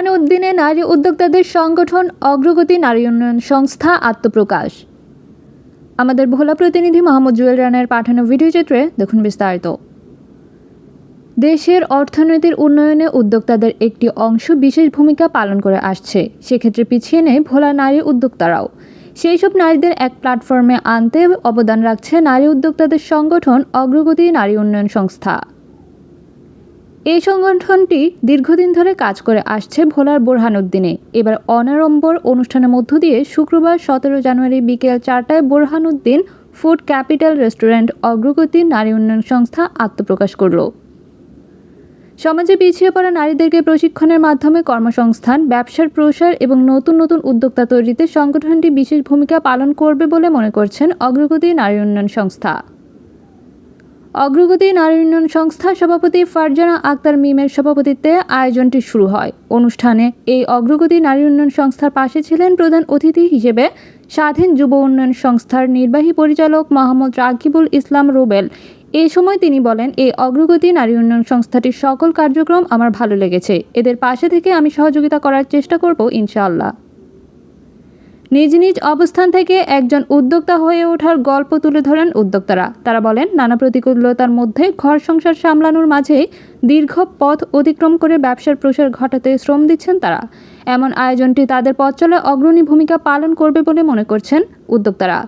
বোরহানউদ্দিনে নারী উদ্যোক্তাদের সংগঠন অগ্রগতি নারী উন্নয়ন সংস্থা আত্মপ্রকাশ। আমাদের ভোলা প্রতিনিধি মোহাম্মদ জুয়েল রানার পাঠানো ভিডিও চিত্রে দেখুন বিস্তারিত। দেশের অর্থনীতির উন্নয়নে উদ্যোক্তাদের একটি অংশ বিশেষ ভূমিকা পালন করে আসছে। সেক্ষেত্রে পিছিয়ে নেই ভোলা নারী উদ্যোক্তারাও। সেই সব নারীদের এক প্ল্যাটফর্মে আনতে অবদান রাখছে নারী উদ্যোক্তাদের সংগঠন অগ্রগতি নারী উন্নয়ন সংস্থা। এই সংগঠনটি দীর্ঘদিন ধরে কাজ করে আসছে ভোলার বোরহানুদ্দিনে। এবার অনারম্বর অনুষ্ঠানের মধ্য দিয়ে শুক্রবার সতেরো জানুয়ারি বিকেল চারটায় বোরহানুদ্দিন ফুড ক্যাপিটাল রেস্টুরেন্ট অগ্রগতি নারী উন্নয়ন সংস্থা আত্মপ্রকাশ করল। সমাজে পিছিয়ে পড়া নারীদেরকে প্রশিক্ষণের মাধ্যমে কর্মসংস্থান, ব্যবসার প্রসার এবং নতুন নতুন উদ্যোক্তা তৈরিতে সংগঠনটি বিশেষ ভূমিকা পালন করবে বলে মনে করছেন অগ্রগতি নারী উন্নয়ন সংস্থা। অগ্রগতি নারী উন্নয়ন সংস্থার সভাপতি ফারজানা আক্তার মিমের সভাপতিত্বে আয়োজনটি শুরু হয়। অনুষ্ঠানে এই অগ্রগতি নারী উন্নয়ন সংস্থার পাশে ছিলেন প্রধান অতিথি হিসেবে স্বাধীন যুব উন্নয়ন সংস্থার নির্বাহী পরিচালক মোহাম্মদ রাকিবুল ইসলাম রুবেল। এই সময় তিনি বলেন, এই অগ্রগতি নারী উন্নয়ন সংস্থাটির সকল কার্যক্রম আমার ভালো লেগেছে। এদের পাশে থেকে আমি সহযোগিতা করার চেষ্টা করব ইনশাআল্লাহ। নিজ নিজ অবস্থান থেকে একজন উদ্যোক্তা হয়ে ওঠার গল্প তুলে ধরেন উদ্যোক্তারা। তারা বলেন, নানা প্রতিকূলতার মধ্যে ঘর সংসার সামলানোর মাঝেই দীর্ঘ পথ অতিক্রম করে ব্যবসার প্রসার ঘটাতে শ্রম দিচ্ছেন তারা। এমন আয়োজনটি তাদের পথ চলে অগ্রণী ভূমিকা পালন করবে বলে মনে করছেন উদ্যোক্তারা।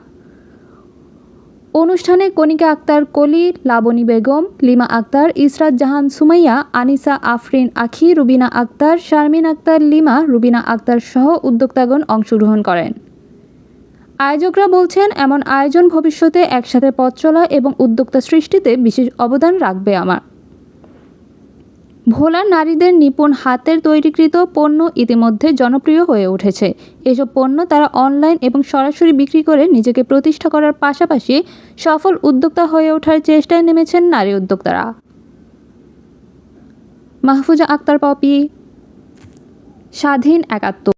অনুষ্ঠানে কণিকা আক্তার কলি, লাবণী বেগম, লিমা আক্তার, ইসরাত জাহান সুমাইয়া, আনিসা আফরিন আখি, রুবিনা আক্তার, শারমিন আক্তার, লিমা, রুবিনা আক্তার সহ উদ্যোক্তাগণ অংশগ্রহণ করেন। আয়োজকরা বলছেন, এমন আয়োজন ভবিষ্যতে একসাথে পথ চলা এবং উদ্যোক্তা সৃষ্টিতে বিশেষ অবদান রাখবে আমার। ভোলার নারীদের নিপুণ হাতের তৈরিকৃত পণ্য ইতিমধ্যে জনপ্রিয় হয়ে উঠেছে। এসব পণ্য তারা অনলাইন এবং সরাসরি বিক্রি করে নিজেকে প্রতিষ্ঠা করার পাশাপাশি সফল উদ্যোক্তা হয়ে ওঠার চেষ্টায় নেমেছেন নারী উদ্যোক্তারা। মাহফুজা আক্তার, পপি, স্বাধীন একাত্তর।